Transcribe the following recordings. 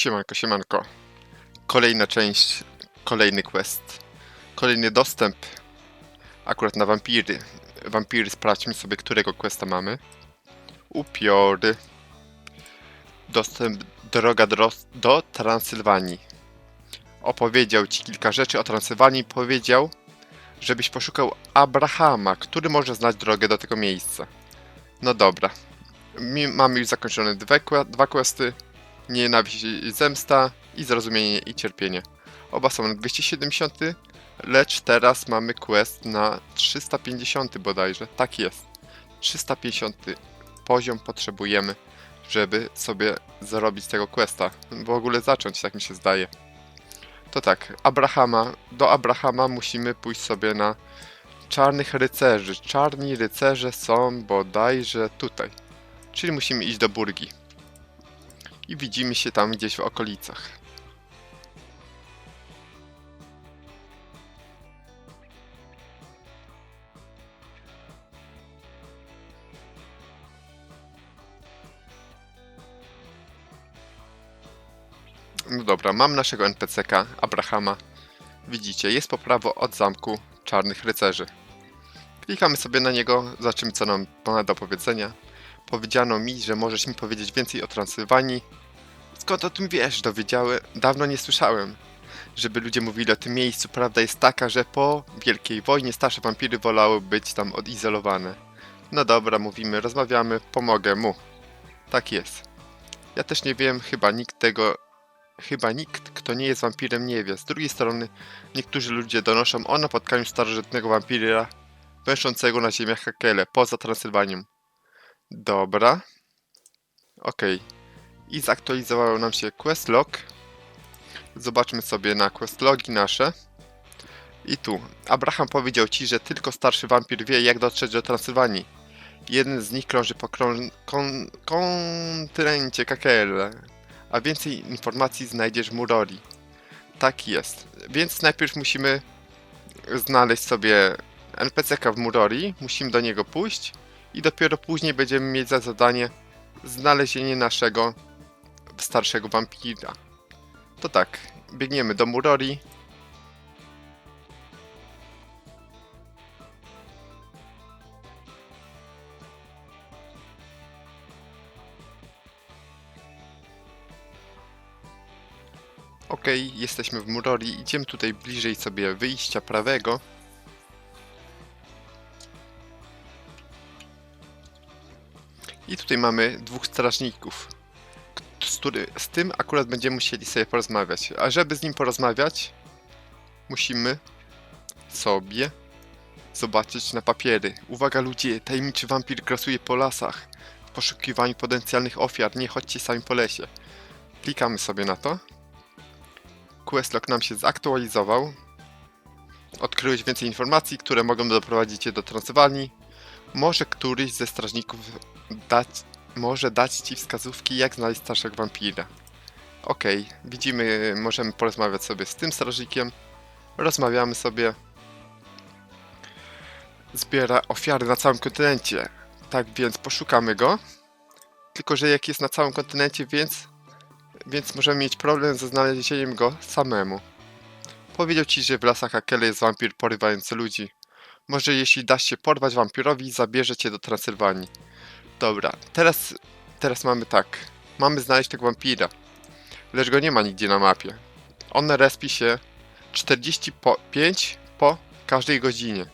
Siemanko, siemanko. Kolejna część, kolejny quest. Kolejny dostęp. Akurat na wampiry. Wampiry, sprawdźmy sobie, którego questa mamy. Upiory. Dostęp, droga do, do Transylwanii. Opowiedział ci kilka rzeczy o Transylwanii. Powiedział, żebyś poszukał Abrahama, który może znać drogę do tego miejsca. No dobra. Mamy już zakończone que- dwa questy. Nienawiść i zemsta i zrozumienie i cierpienie. Oba są na 270, lecz teraz mamy quest na 350 bodajże. Tak jest. 350 poziom potrzebujemy, żeby sobie zrobić tego questa. W ogóle zacząć, tak mi się zdaje. To tak, Abrahama, do Abrahama musimy pójść sobie na czarnych rycerzy. Czarni rycerze są bodajże tutaj. Czyli musimy iść do Burgi. I widzimy się tam gdzieś w okolicach. No dobra, mam naszego NPC-ka, Abrahama. Widzicie, jest po prawo od zamku czarnych rycerzy. Klikamy sobie na niego, zobaczymy co nam ma do powiedzenia. Powiedziano mi, że możesz mi powiedzieć więcej o Transylwanii. Skąd o tym wiesz? Dowiedziałem. Dawno nie słyszałem, żeby ludzie mówili o tym miejscu. Prawda jest taka, że po Wielkiej Wojnie starsze wampiry wolały być tam odizolowane. No dobra, mówimy, rozmawiamy, pomogę mu. Tak jest. Ja też nie wiem, chyba nikt tego. Chyba nikt, kto nie jest wampirem, nie wie. Z drugiej strony, niektórzy ludzie donoszą o napotkaniu starożytnego wampira węszącego na ziemiach Hakele, poza Transylwanią. Dobra. Okej. I zaktualizował nam się quest log. Zobaczmy sobie na quest logi nasze. I tu. Abraham powiedział ci, że tylko starszy wampir wie, jak dotrzeć do Transylwanii. Jeden z nich krąży po krąż... kon... kontynencie Kakele. A więcej informacji znajdziesz w Murori. Tak jest. Więc najpierw musimy znaleźć sobie NPC-ka w Murori. Musimy do niego pójść i dopiero później będziemy mieć za zadanie znalezienie naszego starszego wampira. To tak, biegniemy do Murori. Ok, jesteśmy w Murori. Idziemy tutaj bliżej sobie wyjścia prawego. I tutaj mamy dwóch strażników. Który, z tym akurat będziemy musieli sobie porozmawiać. A żeby z nim porozmawiać, musimy sobie zobaczyć na papiery. Uwaga ludzie, tajemniczy wampir grasuje po lasach. W poszukiwaniu potencjalnych ofiar, nie chodźcie sami po lesie. Klikamy sobie na to. Questlog nam się zaktualizował. Odkryłeś więcej informacji, które mogą doprowadzić cię do Transylwanii. Może któryś ze strażników dać, może dać ci wskazówki, jak znaleźć starszego wampira. Okej, widzimy, możemy porozmawiać sobie z tym strażnikiem. Rozmawiamy sobie. Zbiera ofiary na całym kontynencie. Tak więc poszukamy go. Tylko, że jak jest na całym kontynencie, więc, więc możemy mieć problem ze znalezieniem go samemu. Powiedział ci, że w lasach Akele jest wampir porywający ludzi. Może jeśli dasz się porwać wampirowi, zabierze cię do Transylwanii. Dobra, teraz, teraz mamy tak. Mamy znaleźć tego wampira. Lecz go nie ma nigdzie na mapie. On respi się 45 po każdej godzinie.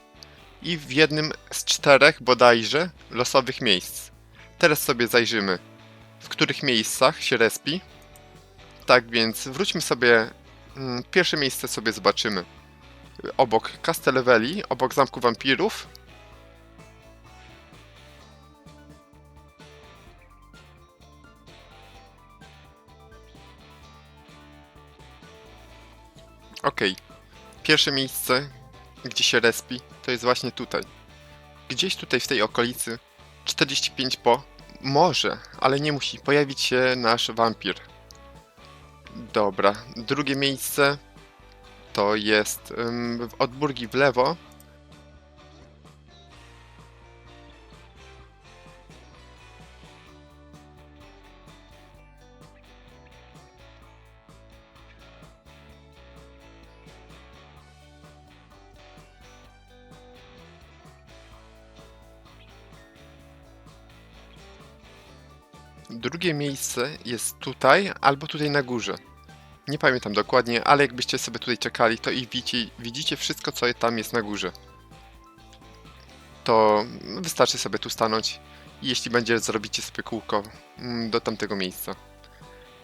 I w jednym z czterech bodajże losowych miejsc. Teraz sobie zajrzymy, w których miejscach się respi. Tak więc wróćmy sobie. mm, Pierwsze miejsce sobie zobaczymy. Obok Castelleveli, obok Zamku Wampirów. Okej. Pierwsze miejsce, gdzie się respi, to jest właśnie tutaj. Gdzieś tutaj w tej okolicy, 45 po, może, ale nie musi, pojawić się nasz wampir. Dobra, drugie miejsce to jest ym, od Burgi w lewo. Drugie miejsce jest tutaj albo tutaj na górze. Nie pamiętam dokładnie, ale jakbyście sobie tutaj czekali, to i widzicie, widzicie wszystko, co tam jest na górze. To wystarczy sobie tu stanąć i jeśli będzie, zrobicie sobie kółko mm, do tamtego miejsca.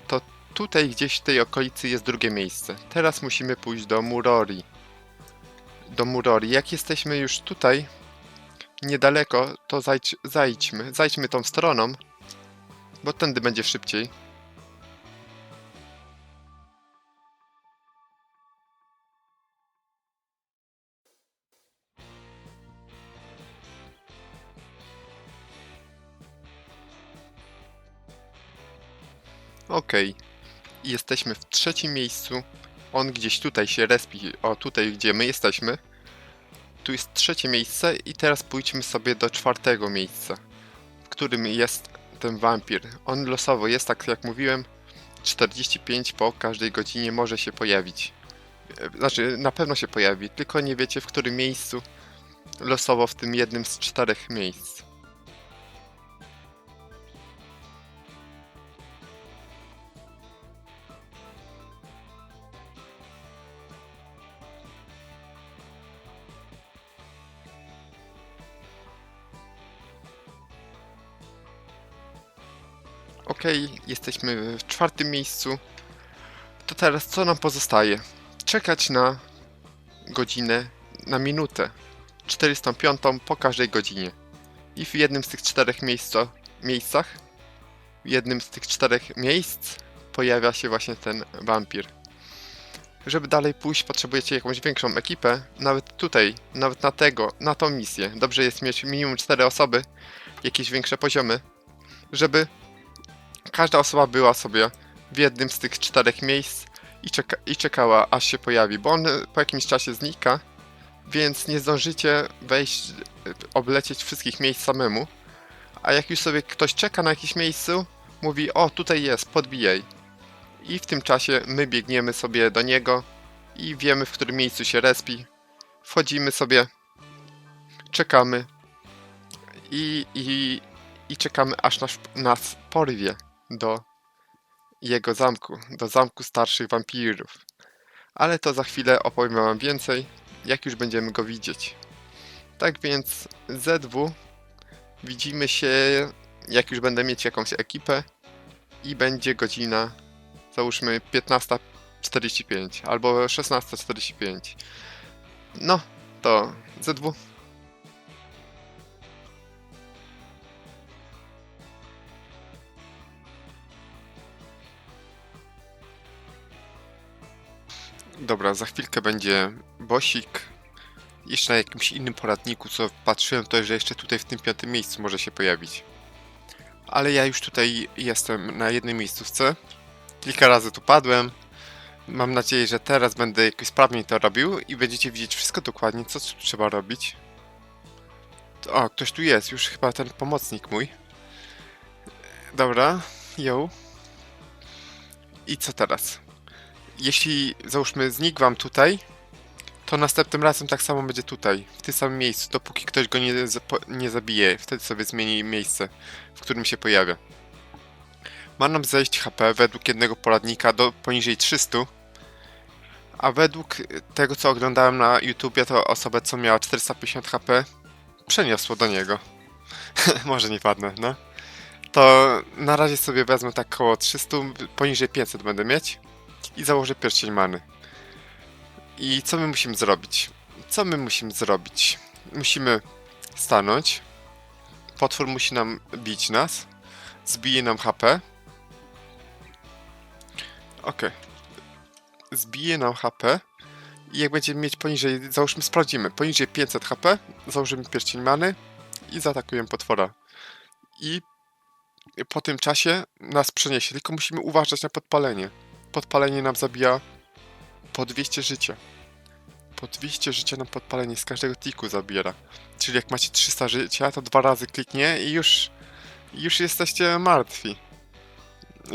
To tutaj gdzieś w tej okolicy jest drugie miejsce. Teraz musimy pójść do Murori. Do Murori. Jak jesteśmy już tutaj, niedaleko, to zajdź, zajdźmy. Zajdźmy tą stroną, bo tędy będzie szybciej. Okej. Jesteśmy w trzecim miejscu. On gdzieś tutaj się respi. O, tutaj gdzie my jesteśmy. Tu jest trzecie miejsce i teraz pójdźmy sobie do czwartego miejsca, w którym jest ten wampir. On losowo jest, tak jak mówiłem, 45 po każdej godzinie może się pojawić. E, Znaczy, na pewno się pojawi, tylko nie wiecie w którym miejscu losowo w tym jednym z czterech miejsc. Okej, jesteśmy w czwartym miejscu. To teraz co nam pozostaje? Czekać na godzinę, na minutę. 405 po każdej godzinie. I w jednym z tych czterech miejscach, w jednym z tych czterech miejsc pojawia się właśnie ten wampir. Żeby dalej pójść, potrzebujecie jakąś większą ekipę. Nawet tutaj, nawet na tego, na tą misję. Dobrze jest mieć minimum 4 osoby, jakieś większe poziomy, żeby każda osoba była sobie w jednym z tych czterech miejsc i, czeka i czekała, aż się pojawi, bo on e, po jakimś czasie znika, więc nie zdążycie wejść, e, oblecieć wszystkich miejsc samemu. A jak już sobie ktoś czeka na jakimś miejscu, mówi: O, tutaj jest, podbijaj. I w tym czasie my biegniemy sobie do niego i wiemy, w którym miejscu się respi. Wchodzimy sobie, czekamy i, i, i czekamy, aż nas, nas porwie do jego zamku, do zamku starszych wampirów. Ale to za chwilę opowiem wam więcej, jak już będziemy go widzieć. Tak więc ZW widzimy się, jak już będę mieć jakąś ekipę i będzie godzina, załóżmy 15.45 albo 16.45. No, to ZW. Dobra, za chwilkę będzie Bosik. Jeszcze na jakimś innym poradniku, co patrzyłem, to że jeszcze tutaj w tym piątym miejscu może się pojawić. Ale ja już tutaj jestem na jednej miejscówce. Kilka razy tu padłem. Mam nadzieję, że teraz będę jakoś sprawniej to robił i będziecie widzieć wszystko dokładnie, co tu trzeba robić. O, ktoś tu jest, już chyba ten pomocnik mój. Dobra, yo. I co teraz? Jeśli załóżmy znikł wam tutaj, to następnym razem tak samo będzie tutaj, w tym samym miejscu, dopóki ktoś go nie, nie zabije. Wtedy sobie zmieni miejsce, w którym się pojawia. Ma nam zejść HP według jednego poradnika do poniżej 300, a według tego co oglądałem na YouTubie, to osobę co miała 450 HP przeniosło do niego. Może nie padnę, no. To na razie sobie wezmę tak około 300, poniżej 500 będę mieć i założę pierścień many. I co my musimy zrobić? Co my musimy zrobić? Musimy stanąć. Potwór musi nam bić nas. Zbije nam HP. Ok. Zbije nam HP. I jak będziemy mieć poniżej, załóżmy, sprawdzimy, poniżej 500 HP, założymy pierścień many i zaatakujemy potwora. I po tym czasie nas przeniesie, tylko musimy uważać na podpalenie podpalenie nam zabija po 200 życia. Po 200 życia nam podpalenie z każdego tiku zabiera. Czyli jak macie 300 życia, to dwa razy kliknie i już, już jesteście martwi.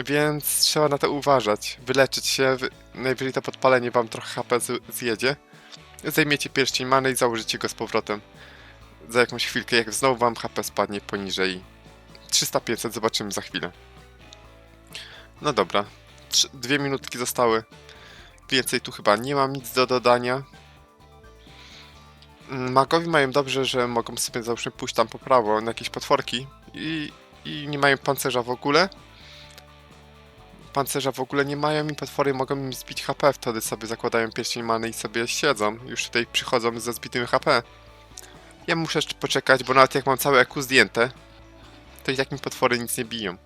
Więc trzeba na to uważać. Wyleczyć się, wy... najwyżej to podpalenie wam trochę HP zjedzie. Zajmiecie pierścień many i założycie go z powrotem. Za jakąś chwilkę, jak znowu wam HP spadnie poniżej 300-500, zobaczymy za chwilę. No dobra. Trzy, dwie minutki zostały. Więcej tu chyba nie mam nic do dodania. Mm, Magowie mają dobrze, że mogą sobie załóżmy pójść tam po prawo na jakieś potworki i, i nie mają pancerza w ogóle. Pancerza w ogóle nie mają i potwory mogą im zbić HP, wtedy sobie zakładają pierścień many i sobie siedzą. Już tutaj przychodzą ze zbitym HP. Ja muszę jeszcze poczekać, bo nawet jak mam całe EQ zdjęte, to i tak mi potwory nic nie biją.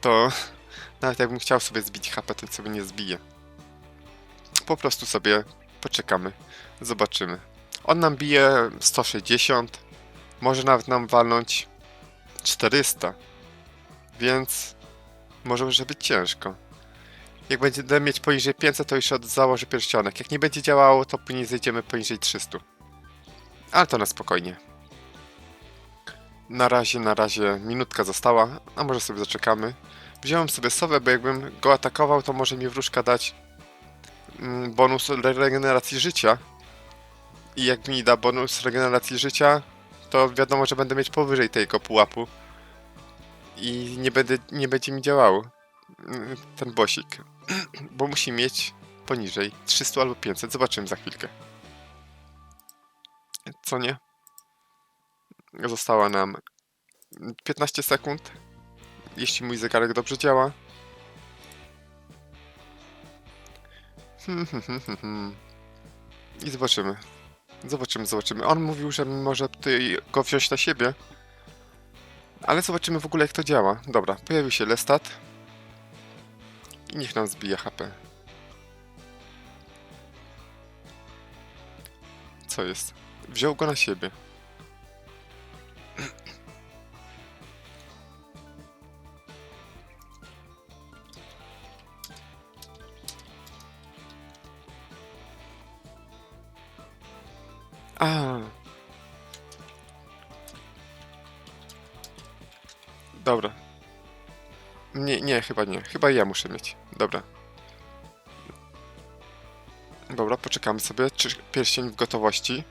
To nawet jakbym chciał sobie zbić HP, to sobie nie zbije. Po prostu sobie poczekamy. Zobaczymy. On nam bije 160. Może nawet nam walnąć 400. Więc może może być ciężko. Jak będzie mieć poniżej 500, to już założę pierścionek. Jak nie będzie działało, to później zejdziemy poniżej 300. Ale to na spokojnie. Na razie, na razie minutka została, a może sobie zaczekamy. Wziąłem sobie sowę, bo jakbym go atakował, to może mi wróżka dać mm, bonus re- regeneracji życia. I jak mi da bonus regeneracji życia, to wiadomo, że będę mieć powyżej tego pułapu. I nie, będę, nie będzie mi działał mm, ten bosik. Bo musi mieć poniżej 300 albo 500. Zobaczymy za chwilkę. Co nie? Została nam 15 sekund. Jeśli mój zegarek dobrze działa. I zobaczymy. Zobaczymy, zobaczymy. On mówił, że może tutaj go wziąć na siebie. Ale zobaczymy w ogóle jak to działa. Dobra, pojawił się Lestat. I niech nam zbije HP. Co jest? Wziął go na siebie. Dobra. Nie, nie, chyba nie. Chyba ja muszę mieć. Dobra. Dobra, poczekamy sobie, czy pierścień w gotowości.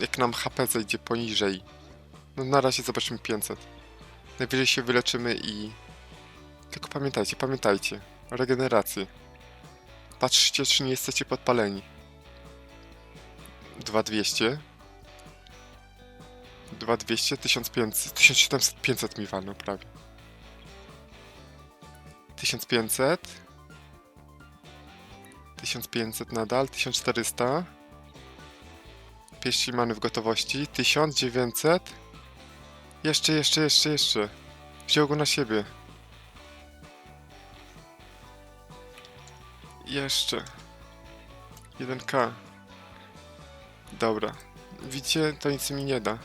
Jak nam HP zejdzie poniżej. No na razie zobaczymy 500. Najwyżej się wyleczymy i... Tylko pamiętajcie, pamiętajcie. Regenerację. Patrzcie, czy nie jesteście podpaleni. 2200. 2200, 1500, 1700, 500 mi walną prawie. 1500. 1500 nadal, 1400. Pieści mamy w gotowości, 1900. Jeszcze, jeszcze, jeszcze, jeszcze. Wziął go na siebie. Jeszcze. 1k. Dobra. Widzicie, to nic mi nie da.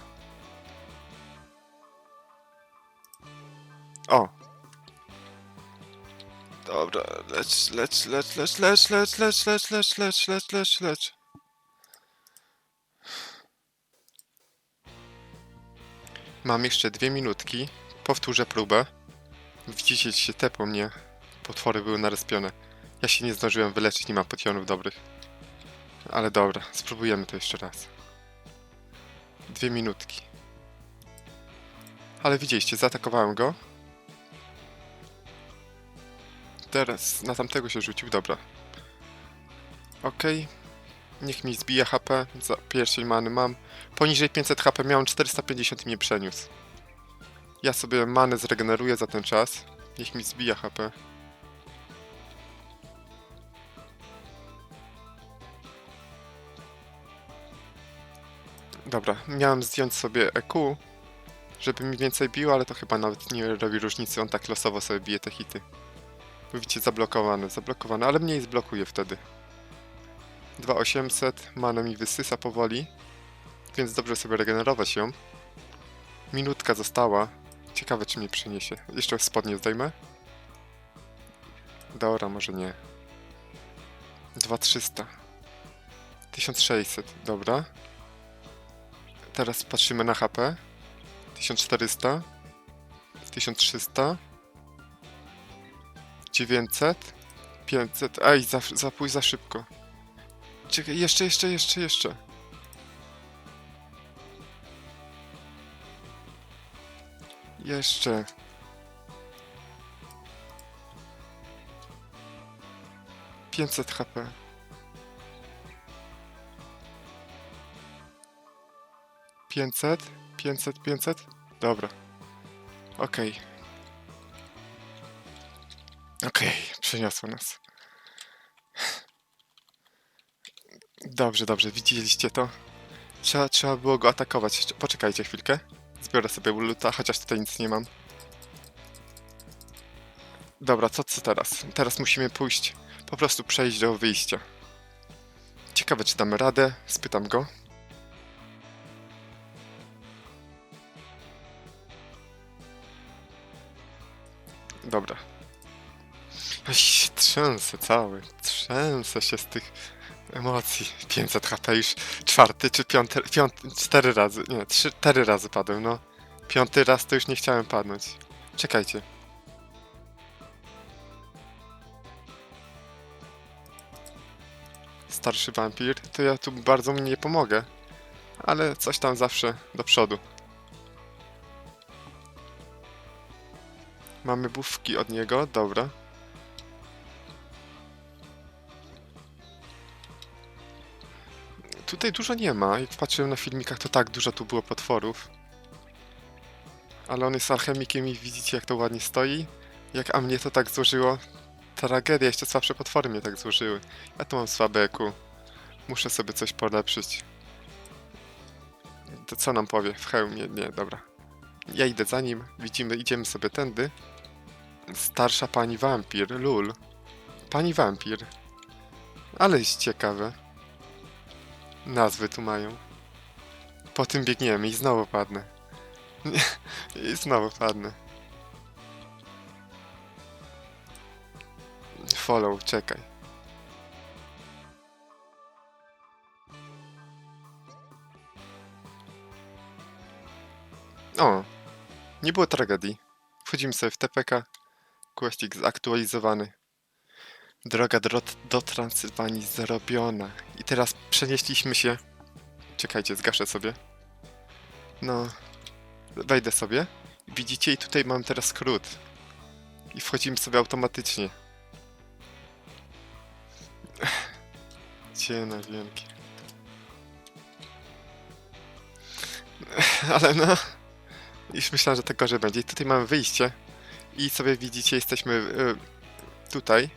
Mam jeszcze dwie minutki. Powtórzę próbę. Widzicie, się tepło mnie. Potwory były narespione. Ja się nie zdążyłem wyleczyć, nie mam potionów dobrych. Ale dobra, spróbujemy to jeszcze raz. Dwie minutki. Ale widzieliście, zaatakowałem go. Teraz na tamtego się rzucił, dobra. Okej. Niech mi zbije HP. Za pierścień many mam. Poniżej 500 HP miałem 450 i mnie przeniósł. Ja sobie manę zregeneruję za ten czas. Niech mi zbija HP. Dobra, miałem zdjąć sobie EQ, żeby mi więcej biło, ale to chyba nawet nie robi różnicy, on tak losowo sobie bije te hity. Widzicie, zablokowane, zablokowane, ale mniej zblokuje wtedy. 2800, mana mi wysysa powoli, więc dobrze sobie regenerować ją. Minutka została. Ciekawe, czy mnie przyniesie. Jeszcze spodnie zdejmę. Dobra, może nie. 2300. 1600, dobra. Teraz patrzymy na HP. 1400. 1300. 900? 500. Aj, za, za za szybko. Czekaj, jeszcze, jeszcze, jeszcze, jeszcze. Jeszcze. Pięćset HP. Pięćset, pięćset, pięćset. Dobra. Okej. Okay. Okej, przeniosło nas. Dobrze, dobrze, widzieliście to? Trzeba, trzeba było go atakować. Poczekajcie chwilkę. Zbiorę sobie luta, chociaż tutaj nic nie mam. Dobra, co, co teraz? Teraz musimy pójść, po prostu przejść do wyjścia. Ciekawe, czy damy radę. Spytam go. Dobra. Trzęsę cały. Trzęsę się z tych emocji. 500 HP już czwarty czy piąty, piąty, cztery razy, nie, trzy, cztery razy padłem, no. Piąty raz to już nie chciałem padnąć. Czekajcie. Starszy wampir, to ja tu bardzo mu nie pomogę. Ale coś tam zawsze do przodu. Mamy bufki od niego, dobra. Tutaj dużo nie ma. Jak patrzyłem na filmikach, to tak, dużo tu było potworów. Ale on jest alchemikiem i widzicie, jak to ładnie stoi. Jak a mnie to tak złożyło. Tragedia, jeszcze słabsze potwory mnie tak złożyły. Ja tu mam słabe EQ. Muszę sobie coś polepszyć. To co nam powie? W hełmie? Nie, dobra. Ja idę za nim. Widzimy, idziemy sobie tędy. Starsza pani wampir, lul. Pani wampir. Ale jest ciekawe. Nazwy tu mają. Po tym biegniemy i znowu padnę. I znowu padnę. Follow, czekaj. O, nie było tragedii. Wchodzimy sobie w TPK. Questik zaktualizowany. Droga do, do Transylwanii zrobiona. I teraz przenieśliśmy się. Czekajcie, zgaszę sobie. No, wejdę sobie. Widzicie, i tutaj mam teraz skrót. I wchodzimy sobie automatycznie. Ciena wielkie. Ale no. Już myślałem, że tak gorzej będzie. I tutaj mamy wyjście. I sobie widzicie, jesteśmy y, tutaj,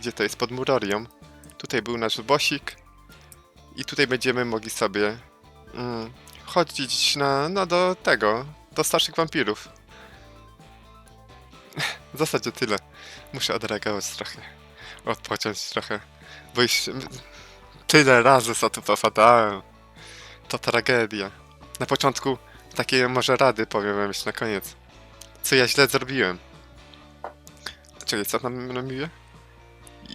gdzie to jest pod Murorią. Tutaj był nasz bosik. I tutaj będziemy mogli sobie mm, chodzić na, no do tego, do starszych wampirów. W zasadzie tyle. Muszę odreagować trochę. Odpocząć trochę. Bo już tyle razy za to popadałem. To tragedia. Na początku takie może rady powiem wam jeszcze na koniec. Co ja źle zrobiłem. Czekaj, co tam robię?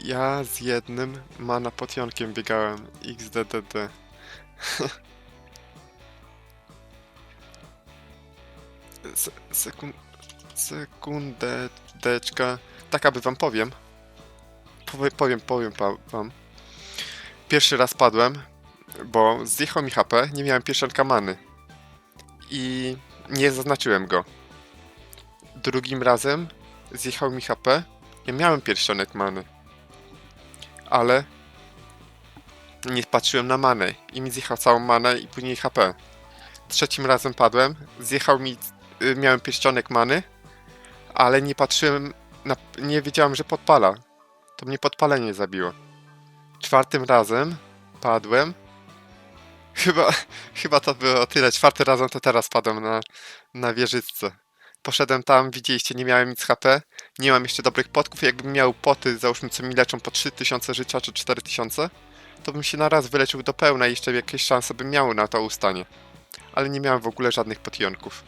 Ja z jednym mana potionkiem biegałem. XDDD. Se- sekun sekundeczka. Tak aby wam powiem. Powie- Powiem, powiem wam. Pierwszy raz padłem, bo zjechał mi HP, nie miałem pierścionka many. I nie zaznaczyłem go. Drugim razem zjechał mi HP. Ja miałem pierścionek many. Ale nie patrzyłem na manę i mi zjechał całą manę i później HP. Trzecim razem padłem, zjechał mi, y, miałem pierścionek many, ale nie patrzyłem, na, nie wiedziałem, że podpala. To mnie podpalenie zabiło. Czwartym razem padłem. Chyba, chyba to było tyle. Czwarty razem to teraz padłem na, na wieżyczce. Poszedłem tam, widzieliście, nie miałem nic HP, nie mam jeszcze dobrych potków. Jakbym miał poty, załóżmy, co mi leczą po 3000 życia czy 4000, to bym się na raz wyleczył do pełna i jeszcze jakieś szanse bym miał na to ustanie. Ale nie miałem w ogóle żadnych potionków.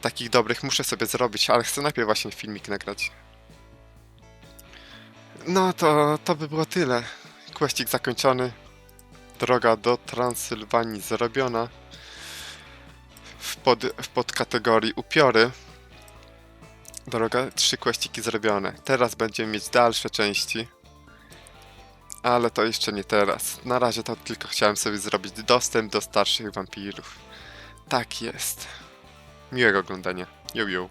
Takich dobrych muszę sobie zrobić, ale chcę najpierw właśnie filmik nagrać. No to, to by było tyle. Questik zakończony. Droga do Transylwanii zrobiona. W, pod, w podkategorii upiory. Droga, trzy questyki zrobione. Teraz będziemy mieć dalsze części. Ale to jeszcze nie teraz. Na razie to tylko chciałem sobie zrobić dostęp do starszych wampirów. Tak jest. Miłego oglądania. Yo, yo.